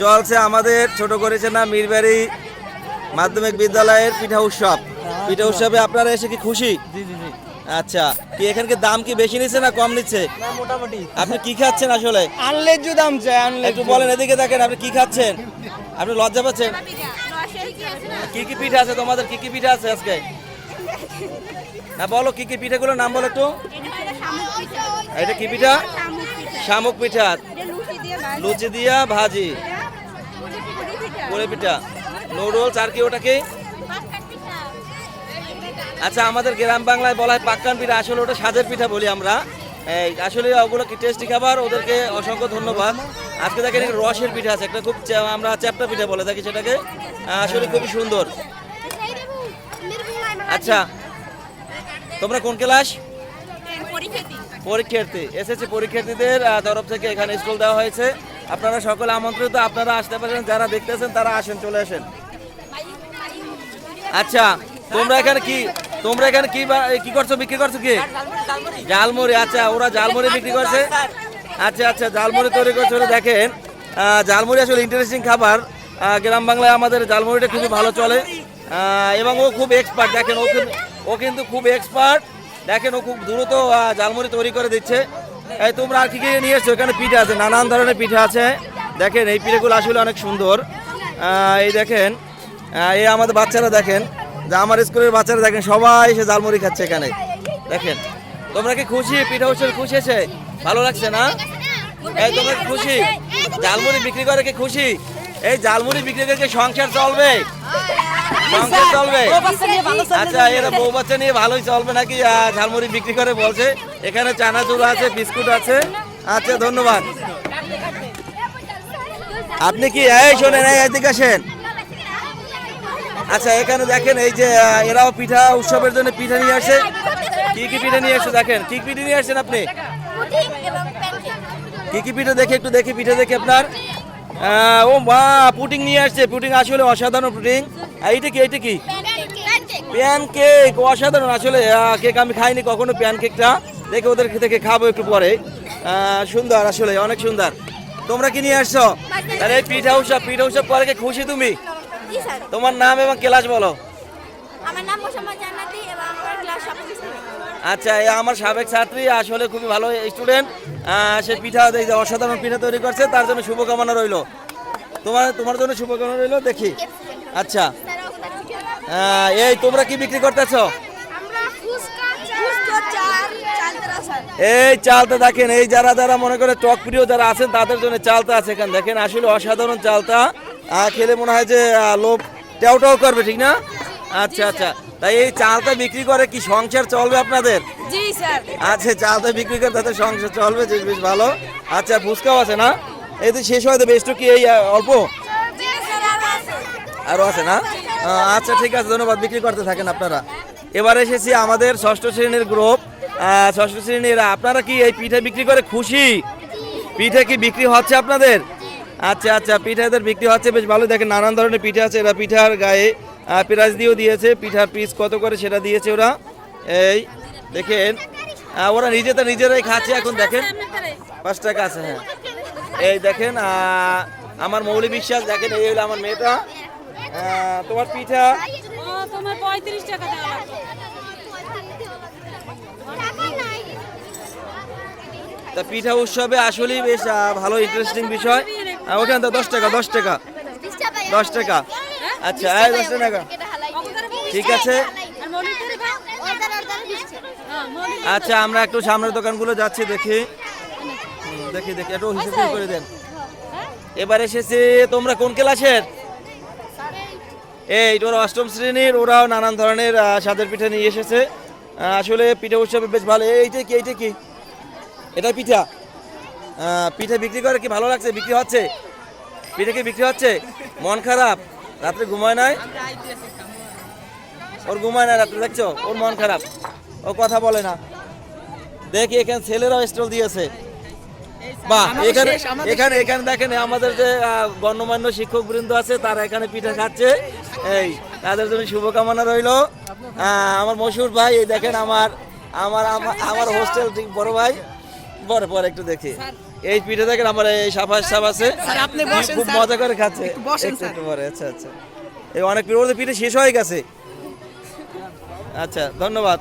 চলছে আমাদের ছোট করেছে না মিরবাড়ি মাধ্যমিক বিদ্যালয়ের পিঠা উৎসব। পিঠা উৎসবে আপনারা এসে কি খুশি? জি জি জি। আচ্ছা কি এখানকে দাম কি বেশি নিচ্ছে না কম নিচ্ছে? মোটামুটি। আপনি কি খাচ্ছেন আসলে? আনলে যে দাম চাই আনলে একটু বলেন এদিকে দেখেন আপনি কি খাচ্ছেন? আপনি লজ্জা পাচ্ছেন? কি কি পিঠা আছে তোমাদের? কি কি পিঠা আছে আজকে? হ্যাঁ বলো কি কি পিঠাগুলোর নাম বলো একটু। এটা কি পিঠা? শামুক পিঠা। লুচি দিয়া ভাজি। পুরে পিঠা। নুডলস আর কি ওটা কি আচ্ছা আমাদের গ্রাম বাংলায় বলা হয় পাক্কান পিঠা। আসলে ওটা সাজের পিঠা বলি আমরা। এই আসলে ওগুলো কি টেস্টি খাবার? ওদেরকে অসংখ্য ধন্যবাদ। আজকে দেখেন রসের পিঠা আছে। একটা খুব আমরা চ্যাপটা পিঠা বলে থাকি সেটাকে। আসলে খুবই সুন্দর। আচ্ছা তোমরা কোন ক্লাস? পরীক্ষার্থী। এসএসসি পরীক্ষার্থীদের তরফ থেকে এখানে স্কুল দেওয়া হয়েছে। আপনারা সকলে আমন্ত্রিত আপনারা আসতে পারেন যারা দেখতেছেন তারা আসেন চলে আসেন। আচ্ছা তোমরা এখানে কি তোমরা এখানে কি কি করছ বিক্রি করছ কি? জালমুড়ি আচ্ছা ওরা জালমুড়ি বিক্রি করছে? আচ্ছা আচ্ছা জালমুড়ি তৈরি করছে ওরা দেখেন। আহ, জালমুড়ি আসলে ইন্টারেস্টিং খাবার। গ্রাম বাংলায় আমাদের জালমুড়িটা খুবই ভালো চলে। এবং ও খুব এক্সপার্ট দেখেন ও কিন্তু ও কিন্তু খুব এক্সপার্ট দেখেন ও খুব দ্রুত আহ, জালমুড়ি তৈরি করে দিচ্ছে। এই, তোমরা আর কি কি নিয়ে এসছো? এখানে পিঠা আছে, নানান ধরনের পিঠে আছে। দেখেন, এই পিঠেগুলো আসলে অনেক সুন্দর। এই দেখেন এই আমাদের বাচ্চারা দেখেন, যে আমার স্কুলের বাচ্চারা দেখেন, সবাই এসে জালমুড়ি খাচ্ছে এখানে। দেখেন, তোমরা কি খুশি? পিঠা উৎসব খুশি আছে ভালো লাগছে না? এই, তোমরা খুশি? জালমুড়ি বিক্রি করে কি খুশি? এই জালমুড়ি বিক্রি করে কি সংসার চলবে? চলবে। আচ্ছা এরা বউ বাচ্চা নিয়ে ভালোই চলবে নাকি? ঝালমুড়ি বিক্রি করে বলছে। এখানে চানাচুর আছে বিস্কুট আছে। আচ্ছা ধন্যবাদ। আপনি কি এই শোনেন এই এদিকে আসেন। আচ্ছা এখানে দেখেন এই যে এরাও পিঠা উৎসবের জন্য পিঠা নিয়ে আসে। কি কি পিঠা নিয়ে আসছে দেখেন? কি কি পিঠা নিয়ে আসছেন আপনি? কি কি পিঠা দেখে একটু দেখি পিঠা দেখে আপনার। ও মা পুটিং নিয়ে আসছে পুটিং আসলে অসাধারণ পুটিং এইটা কি এইটা কি? প্যান কেক অসাধারণ আসলে। কেক আমি খাইনি কখনো প্যান কেকটা দেখে ওদের থেকে খাব একটু পরে। সুন্দর আসলে অনেক সুন্দর। তোমরা কি নিয়ে আসছো? তাহলে এই পিঠা উৎসব পিঠা উৎসব পরে কি খুশি তুমি? তোমার নাম এবং ক্লাস বলো। আমার নাম মোসাম্মদ জান্নাতি এবং আমার ক্লাস সপ্তম শ্রেণি আচ্ছা এই আমার সাবেক ছাত্রী আসলে খুবই ভালো স্টুডেন্ট সে পিঠা অসাধারণ পিঠা তৈরি করছে তার জন্য শুভকামনা রইল। তোমার তোমার জন্য শুভকামনা রইল? দেখি। আচ্ছা। এই তোমরা কি বিক্রি করতেছো? চালতে এই চালটা দেখেন এই যারা যারা মনে করে টক প্রিয় যারা আছেন তাদের জন্য চালটা আছে এখানে। দেখেন আসলে অসাধারণ চালটা। আহ, খেলে মনে হয় যে আহ, লোভ টেও করবে ঠিক না? আচ্ছা আচ্ছা। তাই এই চালটা বিক্রি করে কি সংসার চলবে আপনাদের? জি স্যার। আচ্ছা চালটা বিক্রি করে তাদের সংসার চলবে যে বেশ ভালো। আচ্ছা ফুচকাও আছে না? এই তো শেষ হয়তো বেশ কি এই অল্প? আরও আছে। না? আচ্ছা ঠিক আছে ধন্যবাদ। বিক্রি করতে থাকেন আপনারা। এবার এসেছি আমাদের ষষ্ঠ শ্রেণির গ্রুপ ষষ্ঠ শ্রেণির আপনারা কি এই পিঠে বিক্রি করে খুশি? পিঠে কি বিক্রি হচ্ছে আপনাদের? আচ্ছা আচ্ছা পিঠে এদের বিক্রি হচ্ছে, বেশ ভালো। দেখেন নানান ধরনের পিঠা আছে। এরা পিঠার গায়ে পেঁয়াজ দিয়েও দিয়েছে। পিঠার পিস কত করে সেটা দিয়েছে ওরা? এই, দেখেন ওরা নিজে তো নিজেরাই খাচ্ছে এখন, দেখেন। পাঁচ টাকা আছে হ্যাঁ। এই দেখেন আমার মৌলি বিশ্বাস, দেখেন, এই হলো আমার মেয়েটা। তোমার পিঠা? তা পিঠা উৎসবে আসলেই বেশ ভালো ইন্টারেস্টিং বিষয়। ওখানে তো দশ টাকা দশ টাকা। দশ টাকা। আচ্ছা এই দশ টাকা। ঠিক আছে। হ্যাঁ আচ্ছা আমরা একটু সামনের দোকানগুলো যাচ্ছি দেখি। দেখি দেখি একটু হিসেব করে দেন। এবার এসেছে তোমরা কোন ক্লাসের? এই ওরা অষ্টম শ্রেণির ওরাও নানান ধরনের আহ, স্বাদের পিঠা নিয়ে এসেছে। আসলে পিঠা উৎসবে বেশ ভালো। এইটা কি এইটা কি? এটা পিঠা? পিঠা বিক্রি করে কি ভালো লাগছে? বিক্রি হচ্ছে? পিঠা কি বিক্রি হচ্ছে? মন খারাপ? রাত্রে ঘুমায় নাই? ওর ঘুমায় না রাত্রে দেখছ? ওর মন খারাপ। ও কথা bole না। দেখি এখানে ছেলেরাও স্টল দিয়েছে। বাহ এখানে এখানে এখানে দেখেন আমাদের যে গণ্যমান্য শিক্ষক বৃন্দ আছে তারা এখানে পিঠা খাচ্ছে। এই তাদের জন্য শুভকামনা রইল। আমার মশুর ভাই এই দেখেন আমার আমার আমার- হোস্টেল বড় ভাই। পরে পরে একটু দেখি। এই পিঠে দেখেন আমার এই সাফাস সাপ আছে। খুব মজা করে খাচ্ছে। একটু পরে আচ্ছা আচ্ছা। এই অনেক পিঠে পিঠে শেষ হয়ে গেছে। আচ্ছা ধন্যবাদ।